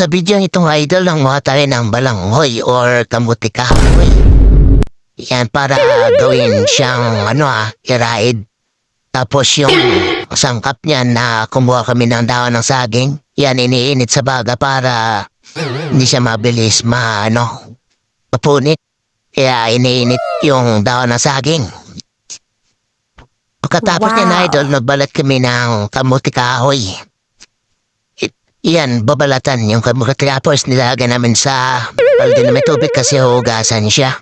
Sa video itong idol ang mga tayo ng balanghoy or kamuti kahoy. Yan para gawin siyang ano ah, iraid. Tapos yung sangkap niya na kumuha kami ng dahon ng saging, yan iniinit sa baga para hindi siya mabilis ma ano, mapunit. Kaya iniinit yung dahon ng saging. Pagkatapos niya na Wow. idol, nagbalat kami ng kamuti kahoy. Yan, babalatan yung kamuti tapos nilagay namin sa balde na may tubig kasi hugasan siya.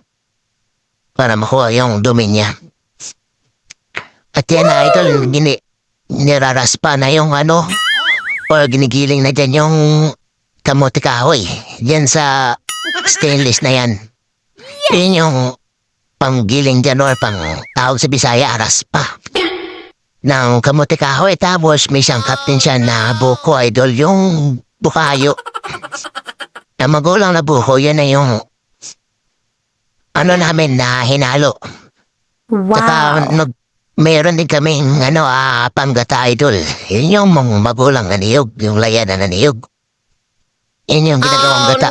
Para makuha yung dumi niya. At yan na idol, gini, niraraspa na yung ano, or ginigiling na dyan yung kamuti kahoy. Yan sa stainless na yan. Yun yung panggiling dyan or pang tawag sa Bisaya, raspa. Ng kamuti kahoy, tapos may sangkap din siya na buko idol, yung bukayo. Ang magulang na buko, yan na yung ano namin na hinalo. Saka Wow. nag, meron din kaming ano, ah, panggata idol. Yun yung mga magulang na niyog, yung layan na niyog. Yun yung ginagawang gata.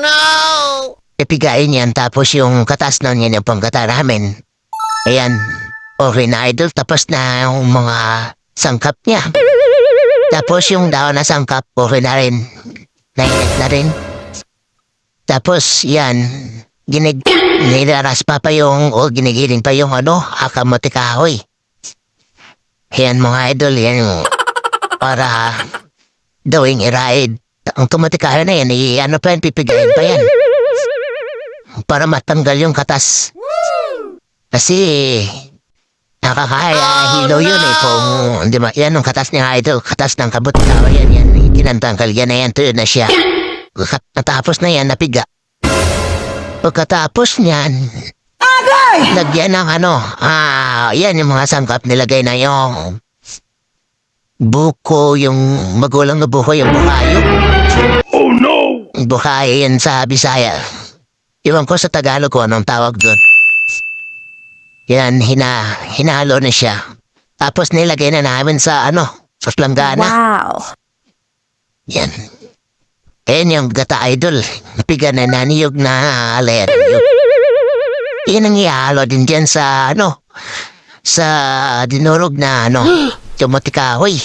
Ipigain yan, tapos yung katas nun yan yung panggata namin. Ayan, okay na idol, tapos na yung mga sangkap niya. Tapos yung daw na sangkap, okay na rin. Nainit na rin. Tapos yan, ginig, nilaras pa pa yung, o ginigiling pa yung ano, akamote kahoy. Yan mga idol, yan yung para dawing i-ride. Ang kahoy na yan, i- ano pa yan, pipigayin pa yan. Para matanggal yung katas. Kasi, nakakaya hilo yun eh. Kung, di ba, yan yung katas niya idol, katas ng kamote kahoy yan, yan. Kinantanggal yan na yan, tuyo na siya. Kat- Natapos na yan, napiga. Pagkatapos niyan, lagyan ng ano, ah, yan yung mga sangkap nilagay na yung buko, yung magulang na buko, yung bukayo. Oh no! Bukayo yan sa Bisaya. Iwan ko sa Tagalog ko anong tawag doon. Yan, hina, hinalo na siya. Tapos nilagay na namin sa ano, sa planggana. Wow. Yan. Ayan yung gata idol. Napiga na naniyog na aler. Yan ang ihalo din dyan sa ano, sa dinurog na ano, tumati kahoy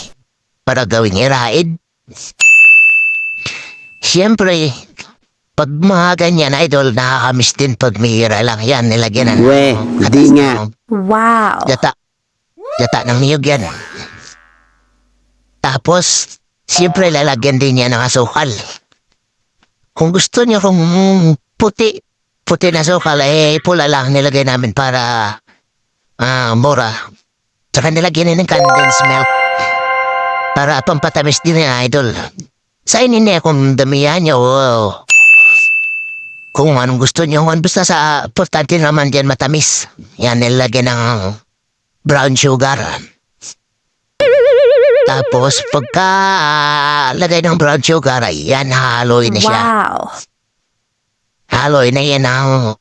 para gawing iraid. Siyempre, pag mga ganyan idol, nakakamiss din pag may ira lang yan. Nilagyan na We, di nga. Wow. Gata. Gata ng niyog yan. Tapos, siyempre lalagyan din niya ng asukal. Kung gusto niyo kung puti, puti na asukal, eh pula lang nilagay namin para ah mura. Tsaka nilagyan din ng condensed milk. Para pampatamis din niya, idol. Sa inin niya kung damihan niyo, wow. Kung anong gusto niyo, kung basta sa importante naman dyan matamis. Yan, nilagyan ng brown sugar. Tapos pagka ah, lagay ng brown sugar, yan haloy na siya. Wow. Haloy na yan ang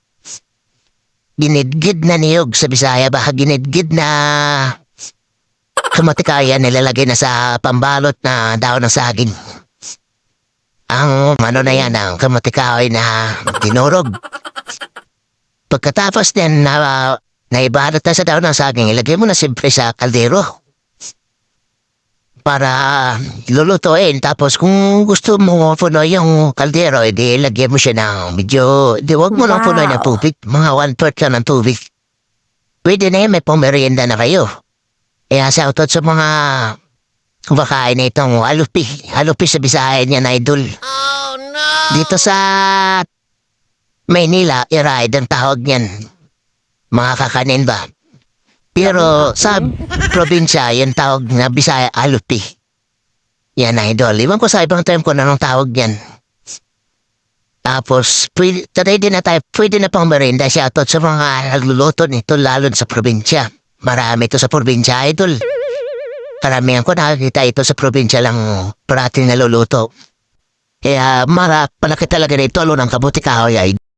ginidgid na niyog sa Bisaya. Baka ginidgid na kamatikaya nilalagay na sa pambalot na daon ng saging. Ang ano na yan, ang kamatikaya na dinurog. Pagkatapos din na naibalot na sa daon ng saging, ilagay mo na siyempre sa kaldero para lulutuin. Tapos kung gusto mo puno yung kaldero, edi lagyan mo siya ng medyo, di wag mo lang Wow. puno ng tubig. Mga one third ka ng tubig. Pwede na yun, may pumerienda na kayo. Kaya shoutout sa mga kumakain na itong alupi. Alupi sa Bisaya niya na idol. Oh no! Dito sa Maynila, iride ang tawag niyan. Mga kakanin ba? Pero sa probinsya, yung tawag na Bisaya Alupi. Yan idol. Iwan ko sa ibang ko na anong tawag yan. Tapos, pwede, din na tayo, pwede na pang merinda shoutout sa mga nagluluto nito lalo sa probinsya. Marami ito sa probinsya, idol. Karamihan ko nakakita ito sa probinsya lang parating naluluto. Kaya mara, palaki talaga nito, alo ng kabuti kahoy, idol.